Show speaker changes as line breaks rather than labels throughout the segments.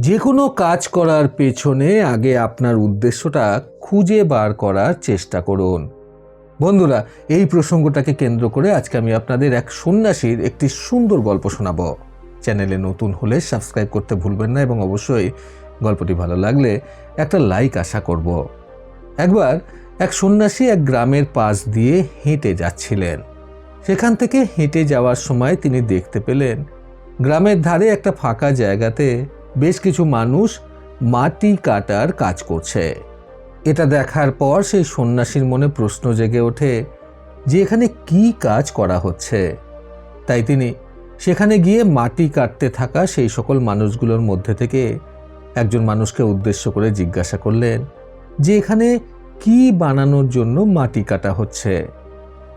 যে কোনো কাজ করার পেছনে আগে আপনার উদ্দেশ্যটা খুঁজে বার করার চেষ্টা করুন। বন্ধুরা, এই প্রসঙ্গটাকে কেন্দ্র করে আজকে আমি আপনাদের এক সন্ন্যাসীর একটি সুন্দর গল্প শোনাব। চ্যানেলে নতুন হলে সাবস্ক্রাইব করতে ভুলবেন না এবং অবশ্যই গল্পটি ভালো লাগলে একটা লাইক আশা করব। একবার এক সন্ন্যাসী এক গ্রামের পাশ দিয়ে হেঁটে যাচ্ছিলেন। সেখান থেকে হেঁটে যাওয়ার সময় তিনি দেখতে পেলেন, গ্রামের ধারে একটা ফাঁকা জায়গাতে বেশ কিছু মানুষ মাটি কাটার কাজ করছে। এটা দেখার পর সেই সন্ন্যাসীর মনে প্রশ্ন জেগে ওঠে যে এখানে কি কাজ করা হচ্ছে? তাই তিনি সেখানে গিয়ে মাটি কাটতে থাকা সেই সকল মানুষগুলোর মধ্যে থেকে একজন মানুষকে উদ্দেশ্য করে জিজ্ঞাসা করলেন যে এখানে কি বানানোর জন্য মাটি কাটা হচ্ছে?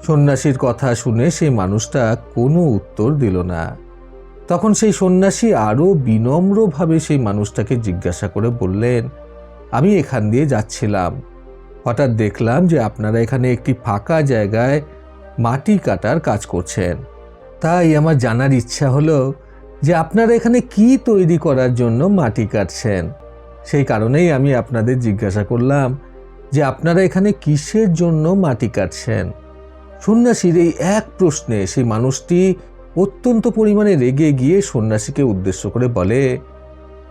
সন্ন্যাসীর কথা শুনে সেই মানুষটা কোনো উত্তর দিল না। তখন সেই সন্ন্যাসী আরও বিনম্রভাবে সেই মানুষটাকে জিজ্ঞাসা করে বললেন, আমি এখান দিয়ে যাচ্ছিলাম। হঠাৎ দেখলাম যে আপনারা এখানে একটি ফাঁকা জায়গায় মাটি কাটার কাজ করছেন। তাই আমার জানার ইচ্ছা হলো যে আপনারা এখানে কি তৈরি করার জন্য মাটি কাটছেন? সেই কারণেই আমি আপনাদের জিজ্ঞাসা করলাম যে আপনারা এখানে কিসের জন্য মাটি কাটছেন? সন্ন্যাসীর এই এক প্রশ্নে সেই মানুষটি অত্যন্ত পরিমাণে রেগে গিয়ে সন্ন্যাসীকে উদ্দেশ্য করে বলে,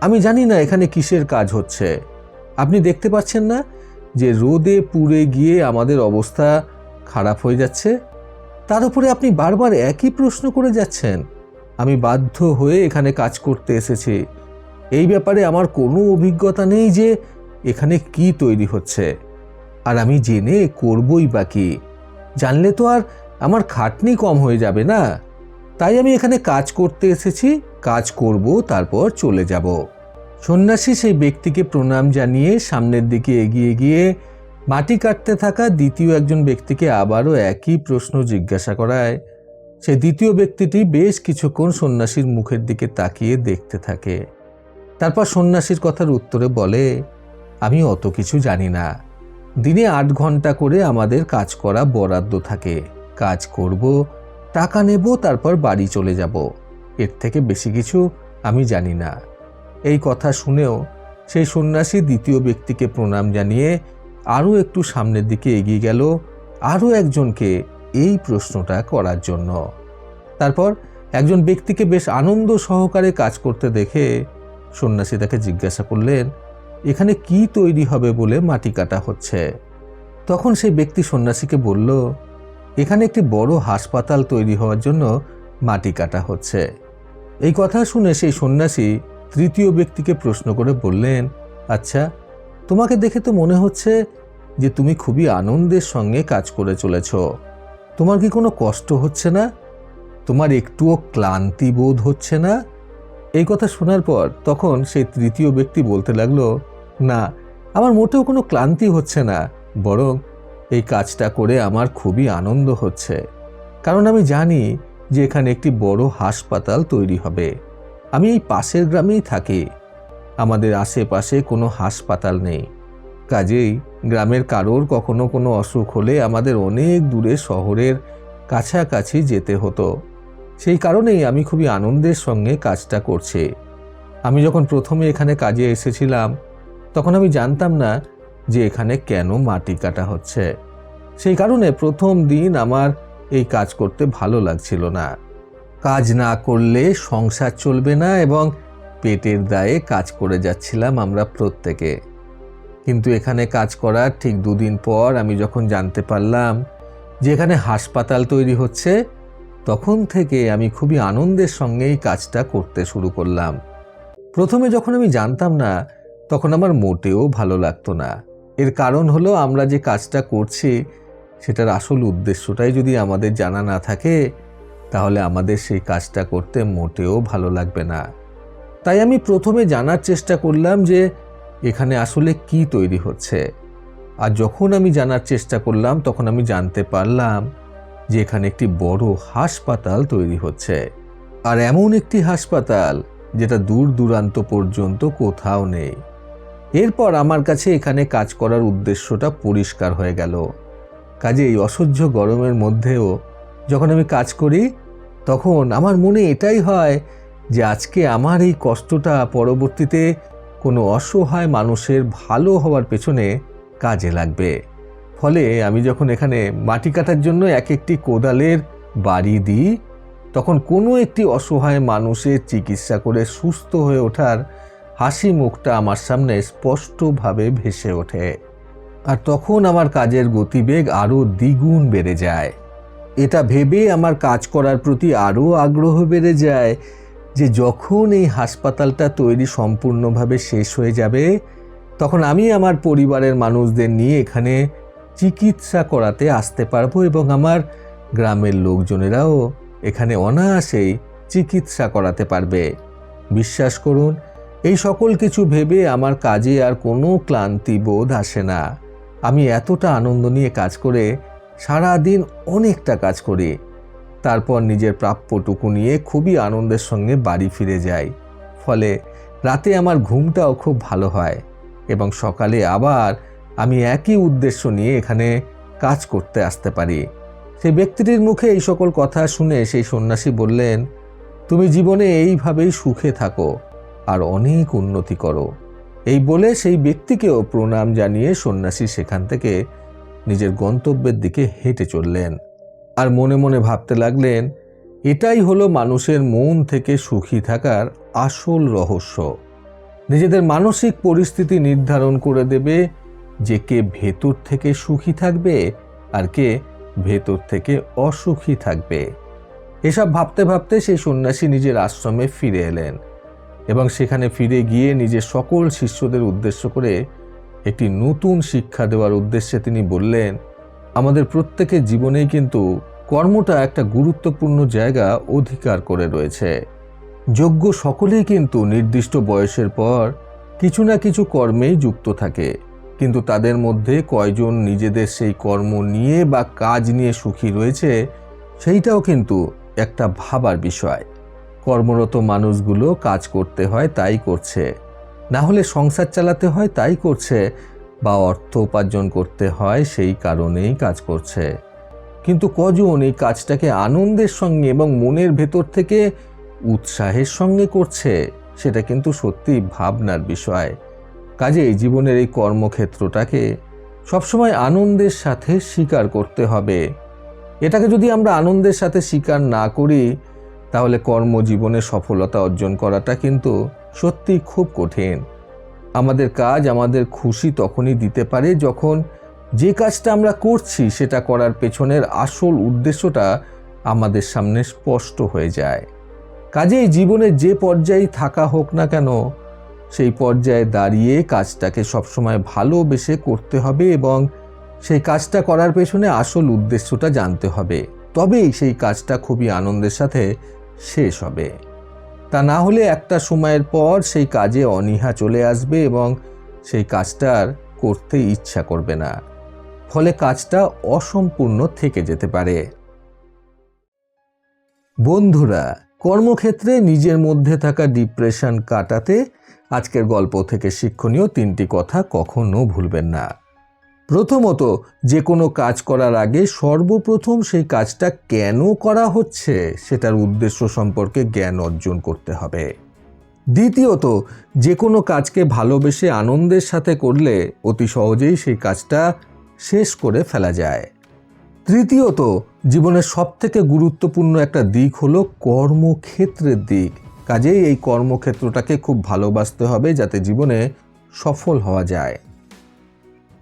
আমি জানি না এখানে কিসের কাজ হচ্ছে। আপনি দেখতে পাচ্ছেন না যে রোদে পুড়ে গিয়ে আমাদের অবস্থা খারাপ হয়ে যাচ্ছে? তার উপরে আপনি বারবার একই প্রশ্ন করে যাচ্ছেন। আমি বাধ্য হয়ে এখানে কাজ করতে এসেছি। এই ব্যাপারে আমার কোনো অভিজ্ঞতা নেই যে এখানে কি তৈরি হচ্ছে। আর আমি জেনে করবই বা কি। জানলে তো আর আমার খাটনি কম হয়ে যাবে না? তাই আমি এখানে কাজ করতে এসেছি, কাজ করব, তারপর চলে যাব। সন্ন্যাসী সেই ব্যক্তিকে প্রণাম জানিয়ে সামনের দিকে এগিয়ে গিয়ে মাটি কাটতে থাকা দ্বিতীয় একজন ব্যক্তিকে আবারও একই প্রশ্ন জিজ্ঞাসা করায়। সে দ্বিতীয় ব্যক্তিটি বেশ কিছুক্ষণ সন্ন্যাসীর মুখের দিকে তাকিয়ে দেখতে থাকে। তারপর সন্ন্যাসীর কথার উত্তরে বলে, আমি অত কিছু জানি না। দিনে আট ঘণ্টা করে আমাদের কাজ করা বরাদ্দ থাকে। কাজ করব টাকা নেব, তারপর বাড়ি চলে যাব। এর থেকে বেশি কিছু আমি জানি না। এই কথা শুনেও সেই সন্ন্যাসী দ্বিতীয় ব্যক্তিকে প্রণাম জানিয়ে আরও একটু সামনের দিকে এগিয়ে গেল, আরও একজনকে এই প্রশ্নটা করার জন্য। তারপর একজন ব্যক্তিকে বেশ আনন্দ সহকারে কাজ করতে দেখে সন্ন্যাসী তাকে জিজ্ঞাসা করলেন, এখানে কি তৈরি হবে বলে মাটি কাটা হচ্ছে? তখন সেই ব্যক্তি সন্ন্যাসীকে বলল এখানে একটি বড় হাসপাতাল তৈরি হওয়ার জন্য মাটি কাটা হচ্ছে। এই কথা শুনে সেই সন্ন্যাসী তৃতীয় ব্যক্তিকে প্রশ্ন করে বললেন আচ্ছা তোমাকে দেখে তো মনে হচ্ছে যে তুমি খুবই আনন্দের সঙ্গে কাজ করে চলেছ। তোমার কি কোনো কষ্ট হচ্ছে না? তোমার একটুও ক্লান্তি বোধ হচ্ছে না? এই কথা শোনার পর তখন সেই তৃতীয় ব্যক্তি বলতে লাগল, না, আমার মোটেও কোনো ক্লান্তি হচ্ছে না, বরং এই কাজটা করে আমার খুবই আনন্দ হচ্ছে। কারণ আমি জানি যে এখানে একটি বড় হাসপাতাল তৈরি হবে। আমি এই পাশের গ্রামেই থাকি। আমাদের আশেপাশে কোনো হাসপাতাল নেই। কাজেই গ্রামের কারোর কখনো কোনো অসুখ হলে আমাদের অনেক দূরে শহরের কাছাকাছি যেতে হতো। সেই কারণেই আমি খুবই আনন্দের সঙ্গে কাজটা করছি। আমি যখন প্রথমে এখানে কাজে এসেছিলাম, তখন আমি জানতাম না যে এখানে কেন মাটি কাটা হচ্ছে। সেই কারণে প্রথম দিন আমার এই কাজ করতে ভালো লাগছিল না। কাজ না করলে সংসার চলবে না এবং পেটের দায়ে কাজ করে যাচ্ছিলাম আমরা প্রত্যেকে। কিন্তু এখানে কাজ করার ঠিক দুদিন পর আমি যখন জানতে পারলাম যে এখানে হাসপাতাল তৈরি হচ্ছে, তখন থেকে আমি খুবই আনন্দের সঙ্গে এই কাজটা করতে শুরু করলাম। প্রথমে যখন আমি জানতাম না, তখন আমার মোটেও ভালো লাগতো না। এর কারণ হলো আমরা যে কাজটা করছি, সেটার আসল উদ্দেশ্যটাই যদি আমাদের জানা না থাকে, তাহলে আমাদের সেই কাজটা করতে মোটেও ভালো লাগবে না। তাই আমি প্রথমে জানার চেষ্টা করলাম যে, এখানে আসলে কি তৈরি হচ্ছে। আর যখন আমি জানার চেষ্টা করলাম, তখন আমি জানতে পারলাম যে এখানে একটি বড় হাসপাতাল তৈরি হচ্ছে। আর এমন একটি হাসপাতাল, যেটা দূর দূরান্ত পর্যন্ত কোথাও নেই। এরপর আমার কাছে এখানে কাজ করার উদ্দেশ্যটা পরিষ্কার হয়ে গেল। কাজে এই অসহ্য গরমের মধ্যেও যখন আমি কাজ করি, তখন আমার মনে এটাই হয় যে আজকে আমার এই কষ্টটা পরবর্তীতে কোনো অসহায় মানুষের ভালো হওয়ার পেছনে কাজে লাগবে। ফলে আমি যখন এখানে মাটি কাটার জন্য এক একটি কোদালের বাড়ি দিই, তখন কোনো একটি অসহায় মানুষের চিকিৎসা করে সুস্থ হয়ে ওঠার হাসি মুখটা আমার সামনে স্পষ্টভাবে ভেসে ওঠে। আর তখন আমার কাজের গতিবেগ আরও দ্বিগুণ বেড়ে যায়। এটা ভেবে আমার কাজ করার প্রতি আরও আগ্রহ বেড়ে যায় যে যখন এই হাসপাতালটা তৈরি সম্পূর্ণভাবে শেষ হয়ে যাবে, তখন আমি আমার পরিবারের মানুষদের নিয়ে এখানে চিকিৎসা করাতে আসতে পারব এবং আমার গ্রামের লোকজনেরাও এখানে অনায়াসেই চিকিৎসা করাতে পারবে। বিশ্বাস করুন এই সকল কিছু ভেবে আমার কাজে আর কোনো ক্লান্তি বোধ আসে না। আমি এতটা আনন্দ নিয়ে কাজ করে সারা দিন অনেকটা কাজ করি। তারপর নিজের প্রাপ্যটুকু নিয়ে খুবই আনন্দের সঙ্গে বাড়ি ফিরে যাই। ফলে রাতে আমার ঘুমটাও খুব ভালো হয় এবং সকালে আবার আমি একই উদ্দেশ্য নিয়ে এখানে কাজ করতে আসতে পারি। সেই ব্যক্তিটির মুখে এই সকল কথা শুনে সেই সন্ন্যাসী বললেন, তুমি জীবনে এইভাবেই সুখে থাকো। আর অনেক উন্নতি করো। এই বলে সেই ব্যক্তিকেও প্রণাম জানিয়ে সন্ন্যাসী সেখান থেকে নিজের গন্তব্যের দিকে হেঁটে চললেন। আর মনে মনে ভাবতে লাগলেন, এটাই হলো মানুষের মন থেকে সুখী থাকার আসল রহস্য। নিজেদের মানসিক পরিস্থিতি নির্ধারণ করে দেবে যে কে ভেতর থেকে সুখী থাকবে আর কে ভেতর থেকে অসুখী থাকবে। এসব ভাবতে ভাবতে সেই সন্ন্যাসী নিজের আশ্রমে ফিরে এলেন। এবং সেখানে ফিরে গিয়ে নিজের সকল শিষ্যদের উদ্দেশ্য করে একটি নতুন শিক্ষা দেওয়ার উদ্দেশ্যে তিনি বললেন, আমাদের প্রত্যেকের জীবনেই কিন্তু কর্মটা একটা গুরুত্বপূর্ণ জায়গা অধিকার করে রয়েছে। যোগ্য সকলেই কিন্তু নির্দিষ্ট বয়সের পর কিছু না কিছু কর্মেই যুক্ত থাকে। কিন্তু তাদের মধ্যে কয়জন নিজেদের সেই কর্ম নিয়ে বা কাজ নিয়ে সুখী রয়েছে, সেইটাও কিন্তু একটা ভাবার বিষয়। কর্মরত মানুষগুলো কাজ করতে হয়, তাই করছে। না হলে সংসার চালাতে হয়, তাই করছে, বা অর্থ উপার্জন করতে হয়, সেই কারণেই কাজ করছে। কিন্তু কজন এই কাজটাকে আনন্দের সঙ্গে এবং মনের ভেতর থেকে উৎসাহের সঙ্গে করছে, সেটা কিন্তু সত্যি ভাবনার বিষয়। কাজেই জীবনের এই কর্মক্ষেত্রটাকে সবসময় আনন্দের সাথে স্বীকার করতে হবে। এটাকে যদি আমরা আনন্দের সাথে স্বীকার না করি তাহলে কর্মজীবনে সফলতা অর্জন করাটা কিন্তু সত্যি খুব কঠিন। আমাদের কাজ আমাদের খুশি তখনই দিতে পারে যখন যে কাজটা আমরা করছি সেটা করার পেছনের আসল উদ্দেশ্যটা আমাদের সামনে স্পষ্ট হয়ে যায়। কাজেই জীবনে যে পর্যায়ে থাকা হোক না কেন, সেই পর্যায়ে দাঁড়িয়ে কাজটাকে সবসময় ভালোবেসে করতে হবে এবং সেই কাজটা করার পেছনে আসল উদ্দেশ্যটা জানতে হবে। তবেই সেই কাজটা খুবই আনন্দের সাথে শেষ হবে। তা না হলে একটা সময়ের পর সেই কাজে অনীহা চলে আসবে এবং সেই কাজটার করতে ইচ্ছা করবে না। ফলে কাজটা অসম্পূর্ণ থেকে যেতে পারে। বন্ধুরা, কর্মক্ষেত্রে নিজের মধ্যে থাকা ডিপ্রেশন কাটাতে আজকের গল্প থেকে শিক্ষণীয় তিনটি কথা কখনো ভুলবেন না। প্রথমত, যে কোনো কাজ করার আগে সর্বপ্রথম সেই কাজটা কেন করা হচ্ছে সেটার উদ্দেশ্য সম্পর্কে জ্ঞান অর্জন করতে হবে। দ্বিতীয়ত, যে কোনো কাজকে ভালোবেসে আনন্দের সাথে করলে অতি সহজেই সেই কাজটা শেষ করে ফেলা যায়। তৃতীয়ত, জীবনের সবথেকে গুরুত্বপূর্ণ একটা দিক হলো কর্মক্ষেত্রের দিক। কাজেই এই কর্মক্ষেত্রটাকে খুব ভালোবাসতে হবে যাতে জীবনে সফল হওয়া যায়।